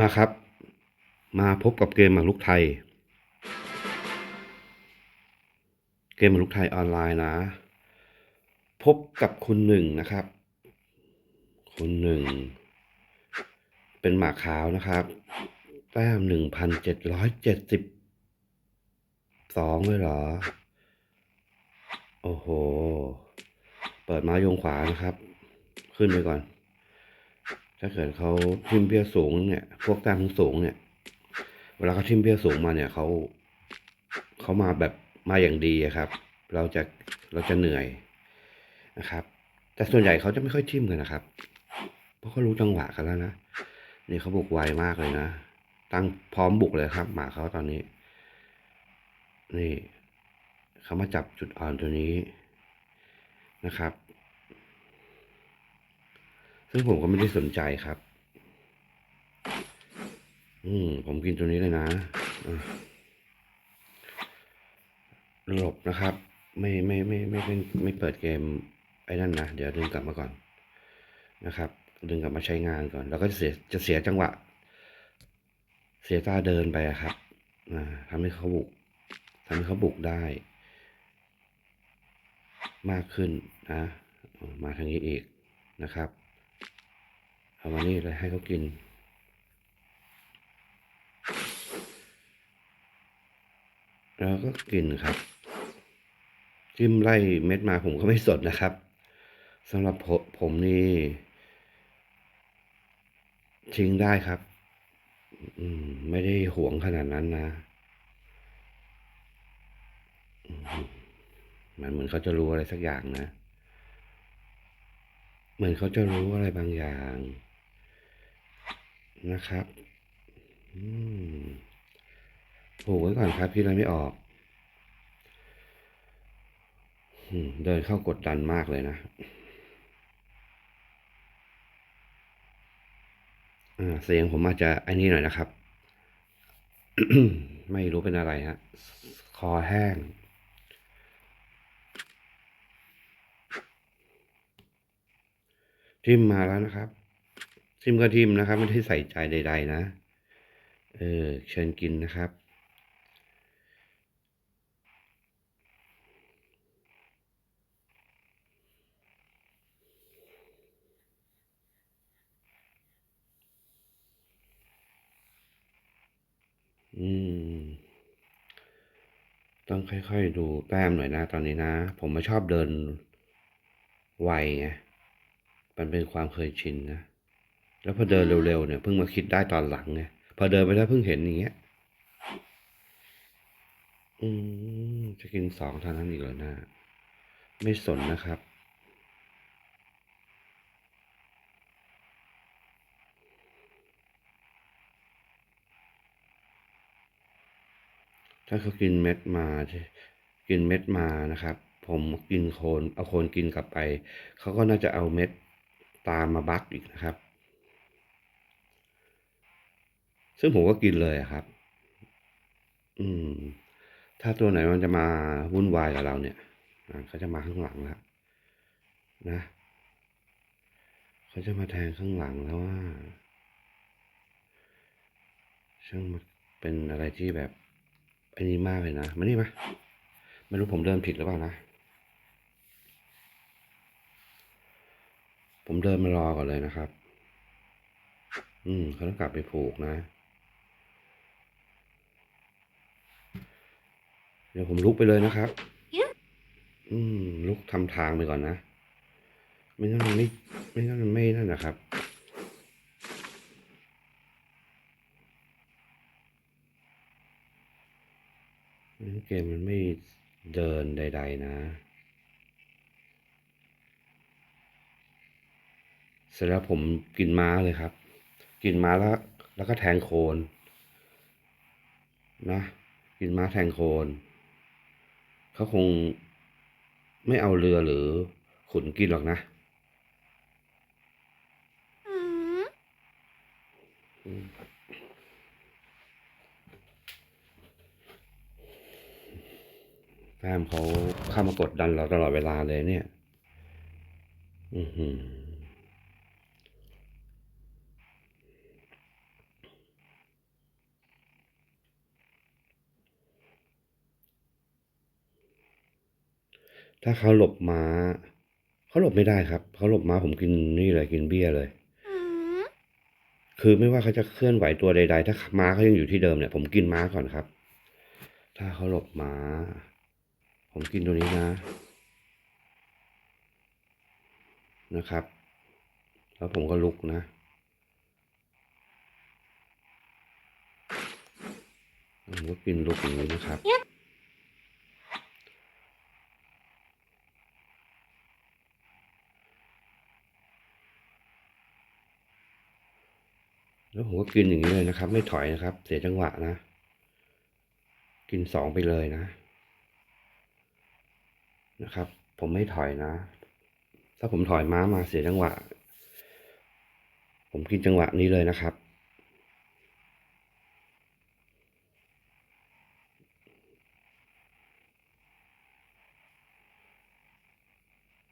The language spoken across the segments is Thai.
มาครับ มาพบกับเกมหมากรุกไทย เกมหมากรุกไทยออนไลน์นะ พบกับคุณหนึ่งนะครับ คุณหนึ่ง เป็นหมากขาวนะครับ แต้มหนึ่งพันเจ็ดร้อยเจ็ดสิบสองเลยเหรอ โอ้โห เปิดม้โยงขวานะครับ ขึ้นไปก่อน ถ้าเกิดเขาทิมเบี้ยสูงเนี่ย พวกแต้มสูงเนี่ย เวลาเขาทิมเบี้ยสูงมาเนี่ยเขาเขามาแบบมาอย่างดีครับ เราจะเราจะเหนื่อยนะครับ แต่ส่วนใหญ่เขาจะไม่ค่อยทิมกันนะครับ เพราะเขารู้จังหวะกันแล้วนะนี่เขาบุกไวมากเลยนะ ตั้งพร้อมบุกเลยครับ หมาเขาตอนนี้ นี่เขามาจับจุดอ่อนตัวนี้นะครับ ซึ่งผมก็ไม่ได้สนใจครับ อืม ผมกินตัวนี้เลยนะหลบนะครับ ไม่ไม่ไม่ไม่ไม่ไม่เปิดเกมไอ้นั่นนะ เดี๋ยวดึงกลับมาก่อนนะครับ ดึงกลับมาใช้งานก่อน แล้วก็จะเสียจะเสียจังหวะ เสียตาเดินไปครับทำให้เขาบุกทำให้เขาบุกได้ มากขึ้นนะมาทางนี้อีกนะครับ เอามานี่เลยให้เขากินแล้วก็กินครับ จิ้มไล่เม็ดมาผมก็ไม่สดนะครับสำหรับผมผมนี่ทิ้งได้ครับ อืม ไม่ได้หวงขนาดนั้นนะมันเหมือนเขาจะรู้อะไรสักอย่างนะ เหมือนเขาจะรู้อะไรบางอย่าง นะครับอผูกไว้ก่อนครับพี่อะไรไม่ออก เดินเข้ากดดันมากเลยนะเสียงผมอาจจะไอ้นี่หน่อยนะครับ ไม่รู้เป็นอะไรฮะ คอแห้ง ทิมมาแล้วนะครับ ทิมก็ทิมนะครับไม่ได้ใส่ใจใด ๆ นะ เออ เชิญกินนะครับ อืม ต้องค่อย ๆ ดูแต้มหน่อยนะ ตอนนี้นะ ผมไม่ชอบเดินไวไงมันเป็นความเคยชินนะ แล้วพอเดินเร็วๆเนี่ยเพิ่งมาคิดได้ตอนหลังไงพอเดินไปแล้วเพิ่งเห็นอย่างเงี้ย อืมจะกินสองเท่านั้นอีกเหรอนะไม่สนนะครับถ้าเขากินเม็ดมากินเม็ดมานะครับ ผมกินโคนเอาโคนกินกลับไป เขาก็น่าจะเอาเม็ดตามมาบักอีกนะครับ ซึ่งผมก็กินเลยครับ อืม ถ้าตัวไหนมันจะมาวุ่นวายกับเราเนี่ยอ่าเขาจะมาข้างหลังแล้วนะเขาจะมาแทงข้างหลังแล้วว่าช่างมันเป็นอะไรที่แบบอันนี้มากเลยนะมานี่มาไม่รู้ผมเดินผิดหรือเปล่านะ ผมเดินมารอก่อนเลยนะครับ อืมเขาต้องกลับไปผูกนะ เดี๋ยวผมลุกไปเลยนะครับ อืม ลุกทำทางไปก่อนนะ ไม่งั้นมันไม่ ไม่งั้นมันไม่นั่นนะครับ เกมมันไม่เดินใด ๆ นะ เสร็จแล้วผมกินม้าเลยครับ กินม้าแล้ว แล้วก็แทงโคน นะ กินม้าแทงโคน เขาคงไม่เอาเรือหรือขุนกินหรอกนะแฟมเขาเข้ามากดดันเราตลอดเวลาเลยเนี่ย อือหือ ถ้าเขาหลบม้าเขาหลบไม่ได้ครับเขาหลบม้าผมกินนี่เลยกินเบี้ยเลย คือไม่ว่าเขาจะเคลื่อนไหวตัวใด ๆ ถ้าม้าเขายังอยู่ที่เดิมเนี่ย ผมกินม้าก่อนครับ ถ้าเขาหลบม้า ผมกินตัวนี้นะนะครับ แล้วผมก็ลุกนะผมก็กินลุกอย่างนี้นะครับ แล้วผมก็กินอย่างนี้เลยนะครับ ไม่ถอยนะครับ เสียจังหวะนะ กินสองไปเลยนะ นะครับ ผมไม่ถอยนะ ถ้าผมถอยม้ามาเสียจังหวะ ผมกินจังหวะนี้เลยนะครับ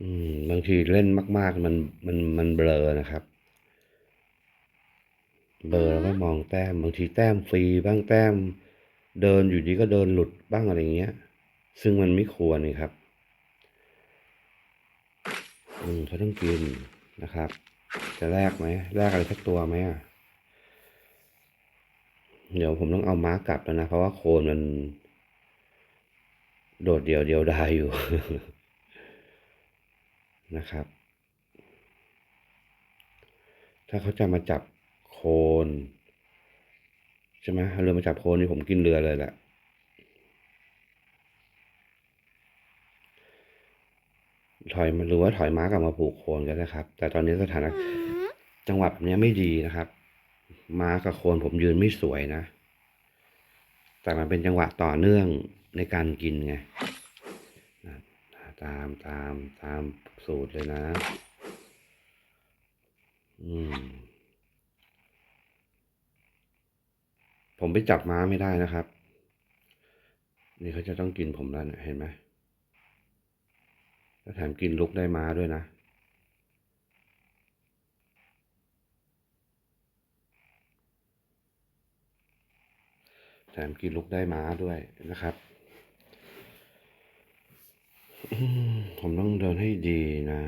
อืมบางทีเล่นมาก ๆ มันมันมันเบลอนะครับ เบลอแล้วก็มองแต้มบางทีแต้มฟรีบ้างแต้ม เดินอยู่ดีก็เดินหลุดบ้างอะไรเงี้ย ซึ่งมันไม่ควรนี่ครับอืมเขาต้องกินนะครับ จะแลกไหมแลกอะไรสักตัวไหมอะเดี๋ยวผมต้องเอาม้ากลับแล้วนะ เพราะว่าโคนมัน โดดเดียวเดียวดายอยู่นะครับ ถ้าเขาจะมาจับ โคน ใช่ไหมเอาเรือมาจับโคนนี่ผมกินเรือเลยแหละถอยมาหรือว่าถอยม้ากลับมาผูกโคนก็ได้ครับ แต่ตอนนี้สถานะจังหวะแบบนี้ไม่ดีนะครับ ม้ากับโคนผมยืนไม่สวยนะ แต่มันเป็นจังหวะต่อเนื่องในการกินไงนะตามตามตามสูตรเลยนะ อืม ผมไปจับม้าไม่ได้นะครับ นี่เขาจะต้องกินผมแล้วเนี่ยเห็นไหมแล้วแถมกินลุกได้ม้าด้วยนะ แถมกินลุกได้ม้าด้วยนะครับ ผมต้องเดินให้ดีนะ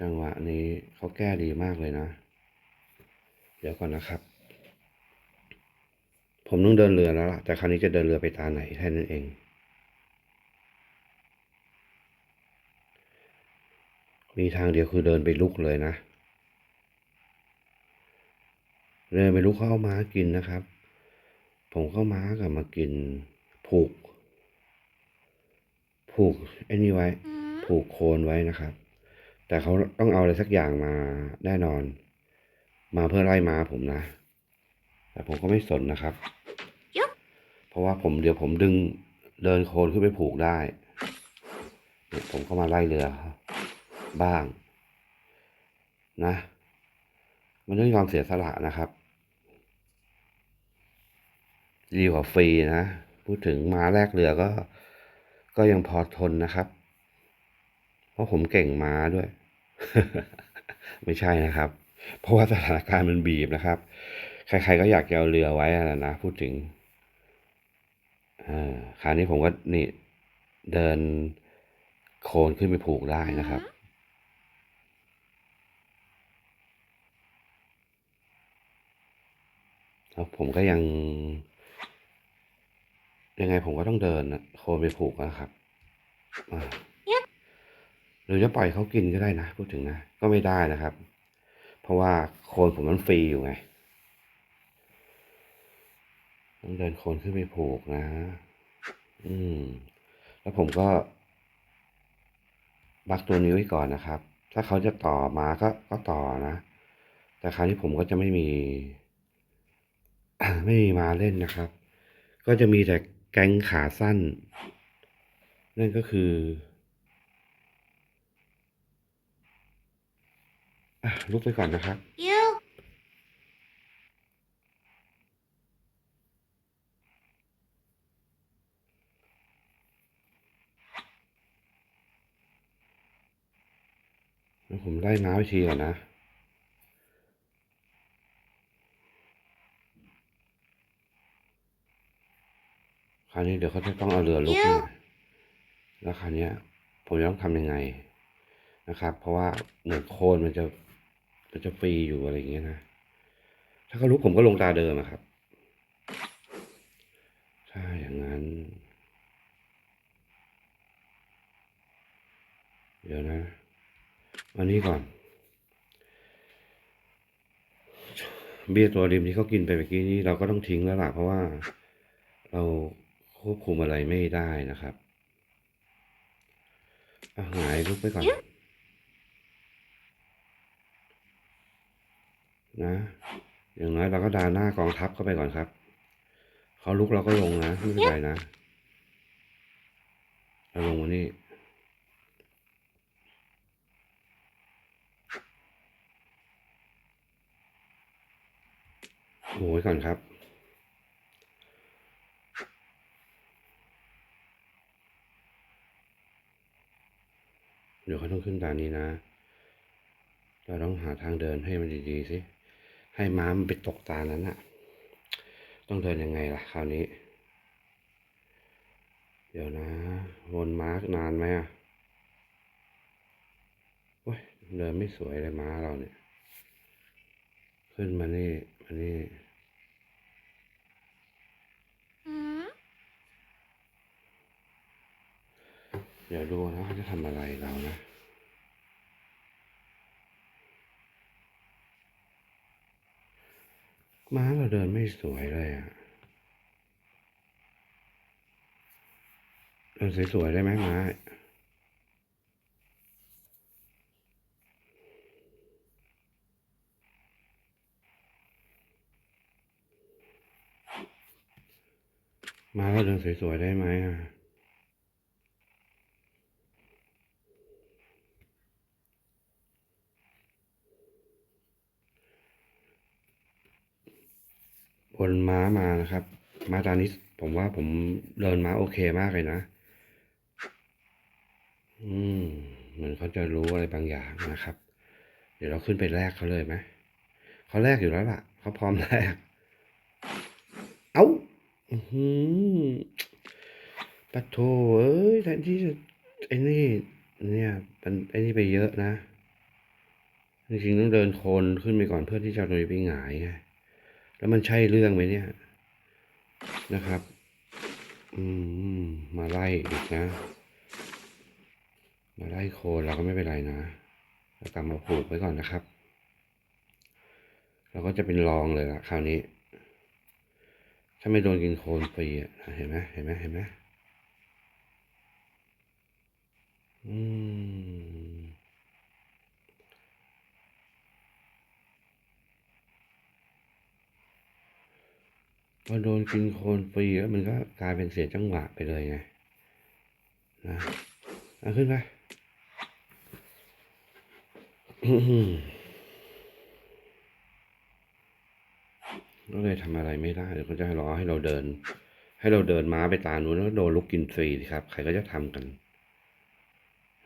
จังหวะนี้เขาแก้ดีมากเลยนะ เดี๋ยวก่อนนะครับ ผมต้องเดินเรือแล้วล่ะ แต่คราวนี้จะเดินเรือไปตาไหนแค่นั้นเอง มีทางเดียวคือเดินไปลุกเลยนะ เดินไปลุกเข้าเอาม้ากินนะครับ ผมเข้าม้ากับมากิน ผูก ผูกไอ้นี่ไว้ ผูกโคนไว้นะครับ แต่เขาต้องเอาอะไรสักอย่างมาแน่นอน มาเพื่อไล่ม้าผมนะ แต่ผมก็ไม่สนนะครับ เพราะว่าผมเดี๋ยวผมดึงเดินโคนขึ้นไปผูกได้เนี่ยผมก็มาไล่เรือ บ้าง นะ มันต้องยอมเสียสละนะครับ ดีกว่าฟรีนะ พูดถึงม้าแลกเรือก็ ก็ยังพอทนนะครับ เพราะผมเก่งม้าด้วย ไม่ใช่นะครับ เพราะว่าสถานการณ์มันบีบนะครับ ใครๆก็อยากเอาเรือไว้อะนะพูดถึงอ่าคราวนี้ผมก็นี่เดินโคนขึ้นไปผูกได้นะครับแล้วผมก็ยัง ยังไงผมก็ต้องเดินนะโคนไปผูกนะครับอ่า หรือจะปล่อยเขากินก็ได้นะพูดถึงนะก็ไม่ได้นะครับ เพราะว่าโคนผมมันฟรีอยู่ไงต้องเดินโคนขึ้นไปผูกนะ อืม แล้วผมก็บักตัวนี้ไว้ก่อนนะครับ ถ้าเขาจะต่อมาก็ก็ต่อนะ แต่คราวนี้ผมก็จะไม่มี ไม่มีมาเล่นนะครับ ก็จะมีแต่แก๊งขาสั้น นั่นก็คือ อะลุกไปก่อนนะครับเดี๋ยวผมไล่ม้าไปทีก่อนนะคราวนี้เดี๋ยวเขาจะต้องเอาเรือลุกเนี่ยแล้วคราวเนี้ยผมจะต้องทำยังไงนะครับ เพราะว่าเหมือนโคนมันจะ มันจะฟรีอยู่อะไรอย่างเงี้ยนะ ถ้าเขาลุกผมก็ลงตาเดิมอะครับ ถ้าอย่างนั้น เดี๋ยวนะอันนี้ก่อน เบี้ยตัวริมที่เขากินไปเมื่อกี้นี้เราก็ต้องทิ้งแล้วล่ะเพราะว่าเราควบคุมอะไรไม่ได้นะครับอะหายลุกไปก่อน นะ อย่างน้อยเราก็ดาหน้ากองทัพเข้าไปก่อนครับ เขาลุกเราก็ลงนะไม่เป็นไรนะเราลงมานี่โอ้ยก่อนครับเดี๋ยวเขาต้องขึ้นตามนี้นะ เราต้องหาทางเดินให้มันดีๆสิ ให้ม้ามันไปตกตานั้นอะต้องเดินยังไงล่ะคราวนี้ เดี๋ยวนะ วนม้านานไหมอะโอ้ยเดินไม่สวยเลยม้าเราเนี่ย ขึ้นมานี่มานี่ Hmm? เดี๋ยวดูนะเขาจะทำอะไรเรานะ ม้าเราเดินไม่สวยเลยอะเดินสวยๆได้ไหมม้าม้าเราเดินสวยๆได้ไหมอะ บนม้ามานะครับ ม้าตอนนี้ผมว่าผมเดินม้าโอเคมากเลยนะ อืมเหมือนเขาจะรู้อะไรบางอย่างนะครับ เดี๋ยวเราขึ้นไปแลกเขาเลยไหมเขาแลกอยู่แล้วล่ะเขาพร้อมแลกเอ้าอือหือปะโถเอ้ยแทนที่จะไอ้นี่ เนี่ยมันไอ้นี่ไปเยอะนะ จริงๆต้องเดินโคลนขึ้นไปก่อนเพื่อที่จะเอาวนี้ไปหงายไง แล้วมันใช่เรื่องไหมเนี่ยนะครับ อืม มาไล่อีกนะ มาไล่โคเราก็ไม่เป็นไรนะเรากลับมาผูกไว้ก่อนนะครับ เราก็จะเป็นรองเลยละคราวนี้ ถ้าไม่โดนกินโคนฟรีอะเห็นไหมเห็นไหมเห็นไหมอืม พอโดนกินโคลนฟรีแล้วมันก็กลายเป็นเสียจังหวะไปเลยไงนะเอาขึ้นไปอื้อหือก็เลยทำอะไรไม่ได้เดี๋ยวเขาจะรอให้เราเดิน ให้เราเดินม้าไปตามนู้นแล้วโดนลุกกินฟรีสิครับ ใครก็จะทำกัน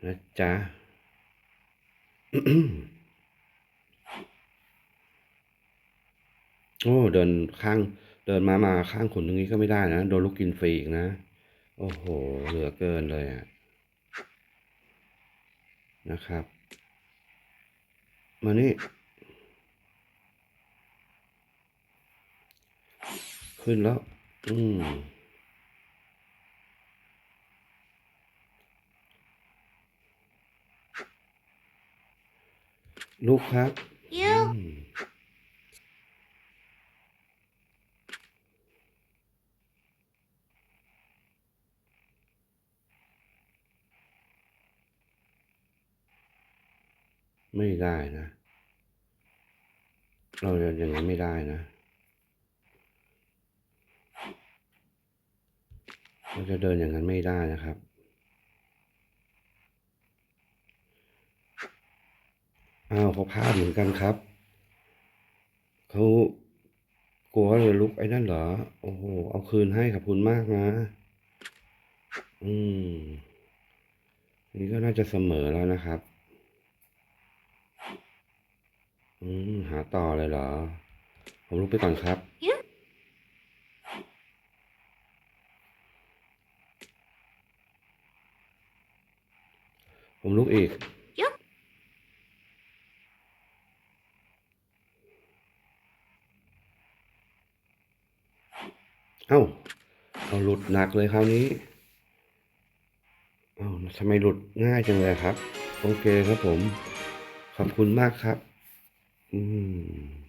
นะจ๊ะโอ้เดินข้าง เดินมามาข้างขุนตรงนี้ก็ไม่ได้นะ โดนลูกกินฟรีอีกนะ โอ้โห เหลือเกินเลยอะนะครับ มานี่ ขึ้นแล้ว อืมลูกครับ You? ไม่ได้นะ เราจะอย่างนั้ไม่ได้นะเราจะเดินอย่างนั้นไม่ได้นะครับ อ้าวเขาพลาดเหมือนกันครับ เขากลัวเลยลุกไอ้นั่นเหรอ โอ้โห เอาคืนให้ขอบคุณมากนะ อืม นี่ก็น่าจะเสมอแล้วนะครับ อืมหาต่อเลยเหรอ ผมลุกไปก่อนครับ ผมลุกอีก เอ้าเอาหลุดหนักเลยคราวนี้ เอ้าทำไมหลุดง่ายจังเลยครับ โอเคครับผม ขอบคุณมากครับ อืม